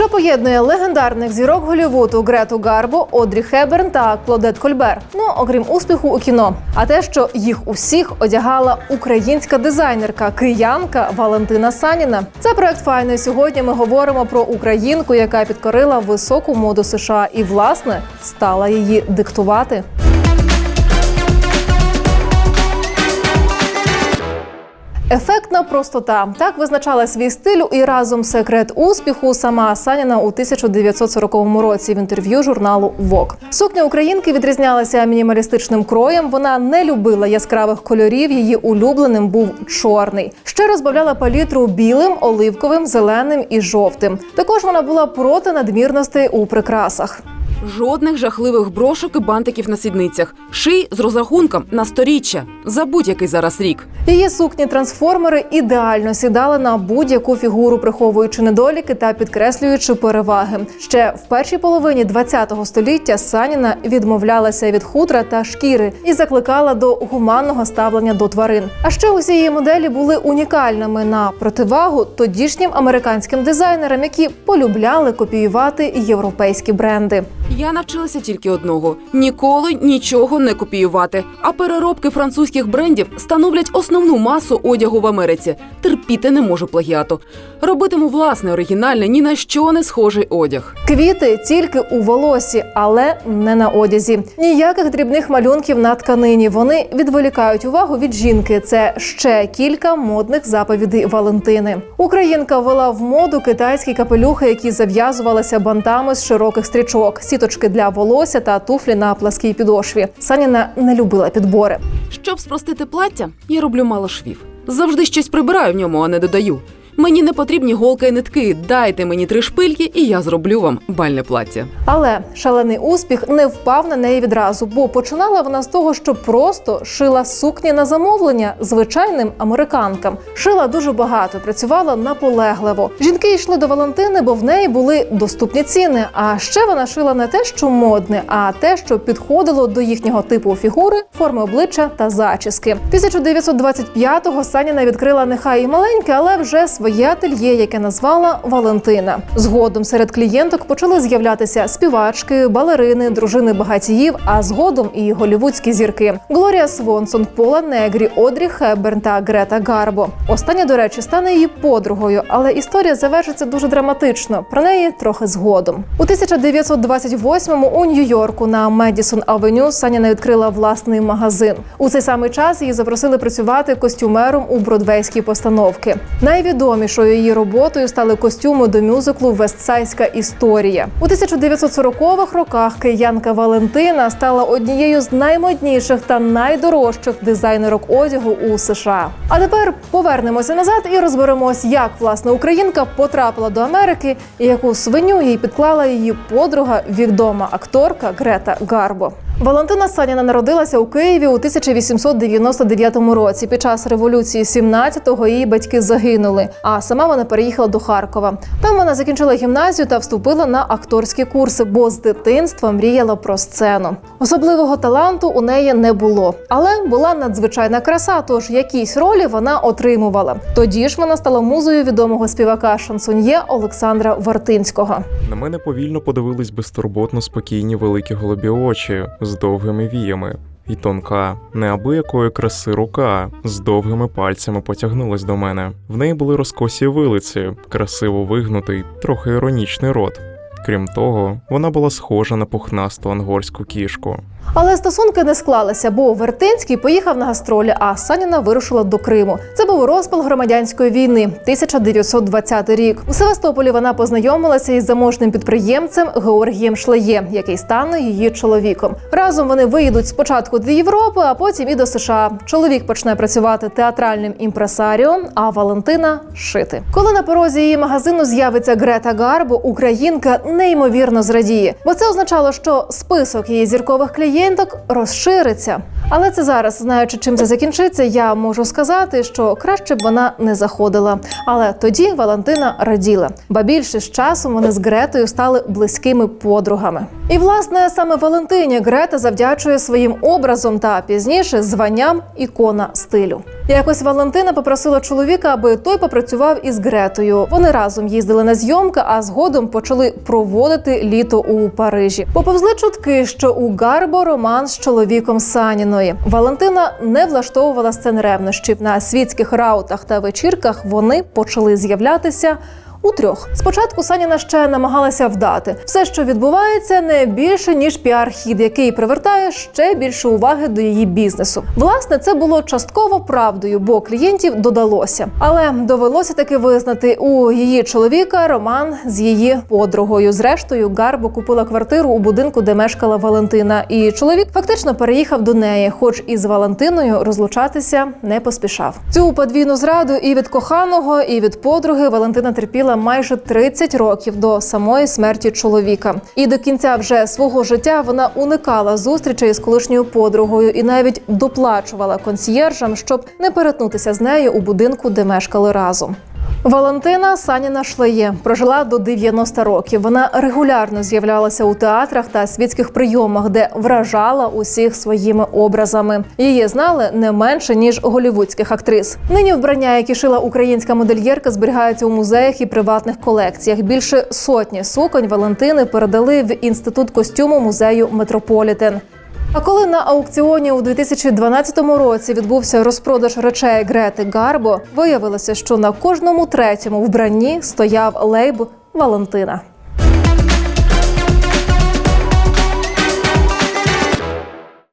що поєднує легендарних зірок Голлівуду Грету Гарбо, Одрі Хеберн та Клодет Кольбер. Ну окрім успіху у кіно, а те, що їх усіх одягала українська дизайнерка, киянка Валентина Саніна. Це проект файно. Сьогодні ми говоримо про українку, яка підкорила високу моду США і власне стала її диктувати. Ефектна простота так визначала свій стиль і разом секрет успіху сама Саніна у 1940 році в інтерв'ю журналу Vogue. Сукня українки відрізнялася мінімалістичним кроєм. Вона не любила яскравих кольорів. Її улюбленим був чорний. Ще розбавляла палітру білим, оливковим, зеленим і жовтим. Також вона була проти надмірностей у прикрасах. Жодних жахливих брошок і бантиків на сідницях. Ший з розрахунком на сторіччя. За будь-який зараз рік. Її сукні трансформери ідеально сідали на будь-яку фігуру, приховуючи недоліки та підкреслюючи переваги. Ще в першій половині ХХ століття Саніна відмовлялася від хутра та шкіри і закликала до гуманного ставлення до тварин. А ще усі її моделі були унікальними на противагу тодішнім американським дизайнерам, які полюбляли копіювати європейські бренди. Я навчилася тільки одного: ніколи нічого не копіювати. А переробки французьких брендів становлять основну масу одягу в Америці. Терпіти не можу плагіату. Робитиму власне оригінальний, ні на що не схожий одяг. Квіти тільки у волосі, але не на одязі. Ніяких дрібних малюнків на тканині. Вони відволікають увагу від жінки. Це ще кілька модних заповідей Валентини. Українка ввела в моду китайські капелюхи, які зав'язувалися бантами з широких стрічок, сіточки для волосся та туфлі на пласкій підошві. Саніна не любила підбори. Щоб спростити плаття, я роблю мало швів. Завжди щось прибираю в ньому, а не додаю. Мені не потрібні голка і нитки. Дайте мені три шпильки, і я зроблю вам бальне плаття. Але шалений успіх не впав на неї відразу, бо починала вона з того, що просто шила сукні на замовлення звичайним американкам. Шила дуже багато, працювала наполегливо. Жінки йшли до Валентини, бо в неї були доступні ціни. А ще вона шила не те, що модне, а те, що підходило до їхнього типу фігури, форми обличчя та зачіски. 1925-го Саніна відкрила нехай і маленьке, але вже своє ательє, яке назвала Валентина. Згодом серед клієнток почали з'являтися співачки, балерини, дружини багатіїв, а згодом і голівудські зірки Глорія Свонсон, Пола Негрі, Одрі Хеберн та Грета Гарбо. Остання, до речі, стане її подругою, але історія завершиться дуже драматично. Про неї трохи згодом. У 1928-му у Нью-Йорку на Медісон Авеню Саніна відкрила власний магазин. У цей самий час її запросили працювати костюмером у бродвейській постановки. Найвідомішою її роботою стали костюми до мюзиклу Вестсайська історія. У 1940-х роках киянка Валентина стала однією з наймодніших та найдорожчих дизайнерок одягу у США. А тепер повернемося назад і розберемось, як власне українка потрапила до Америки і яку свиню їй підклала її подруга, відома акторка Грета Гарбо. Валентина Саніна народилася у Києві у 1899 році. Під час революції 17-го її батьки загинули. А сама вона переїхала до Харкова. Там вона закінчила гімназію та вступила на акторські курси, бо з дитинства мріяла про сцену. Особливого таланту у неї не було, але була надзвичайна краса. Тож якісь ролі вона отримувала. Тоді ж вона стала музою відомого співака шансоньє Олександра Вартинського. На мене повільно подивились безтурботно спокійні великі голубі очі з довгими віями, і тонка, неабиякої краси рука з довгими пальцями потягнулась до мене. В неї були розкосі вилиці, красиво вигнутий, трохи іронічний рот. Крім того, вона була схожа на пухнасту ангорську кішку. Але стосунки не склалися, бо Вертинський поїхав на гастролі, а Саніна вирушила до Криму. Це був розпал громадянської війни, 1920 рік. У Севастополі вона познайомилася із заможним підприємцем Георгієм Шлеє, який стане її чоловіком. Разом вони виїдуть спочатку до Європи, а потім і до США. Чоловік почне працювати театральним імпресаріо, а Валентина шити. Коли на порозі її магазину з'явиться Грета Гарбо, українка неймовірно зрадіє, бо це означало, що список її зіркових клієнток розшириться. Але це зараз, знаючи, чим це закінчиться, я можу сказати, що краще б вона не заходила. Але тоді Валентина раділа. Ба більше з часом вони з Гретою стали близькими подругами. І власне саме Валентині Грета завдячує своїм образом та пізніше званням ікона стилю. Якось Валентина попросила чоловіка, аби той попрацював із Гретою. Вони разом їздили на зйомки, а згодом почали проводити літо у Парижі. Поповзли чутки, що у Гарбо роман з чоловіком Саніної. Валентина не влаштовувала сцен ревнощів на світських раутах та вечірках. Вони почали з'являтися. У трьох спочатку Саніна ще намагалася вдати все, що відбувається, не більше ніж піар-хід, який привертає ще більше уваги до її бізнесу. Власне, це було частково правдою, бо клієнтів додалося. Але довелося таки визнати у її чоловіка роман з її подругою. Зрештою, Гарбо купила квартиру у будинку, де мешкала Валентина, і чоловік фактично переїхав до неї, хоч із Валентиною розлучатися не поспішав. Цю подвійну зраду і від коханого, і від подруги Валентина терпіла майже 30 років до самої смерті чоловіка. І до кінця вже свого життя вона уникала зустрічей з колишньою подругою і навіть доплачувала консьєржам, щоб не перетнутися з нею у будинку, де мешкали разом. Валентина Саніна Шлеє прожила до 90 років. Вона регулярно з'являлася у театрах та світських прийомах, де вражала усіх своїми образами. Її знали не менше ніж голівудських актрис. Нині вбрання, які шила українська модельєрка, зберігаються у музеях і приватних колекціях. Більше сотні суконь Валентини передали в інститут костюму музею Метрополітен. А коли на аукціоні у 2012 році відбувся розпродаж речей Грети Гарбо, виявилося, що на кожному третьому вбранні стояв лейб Валентина.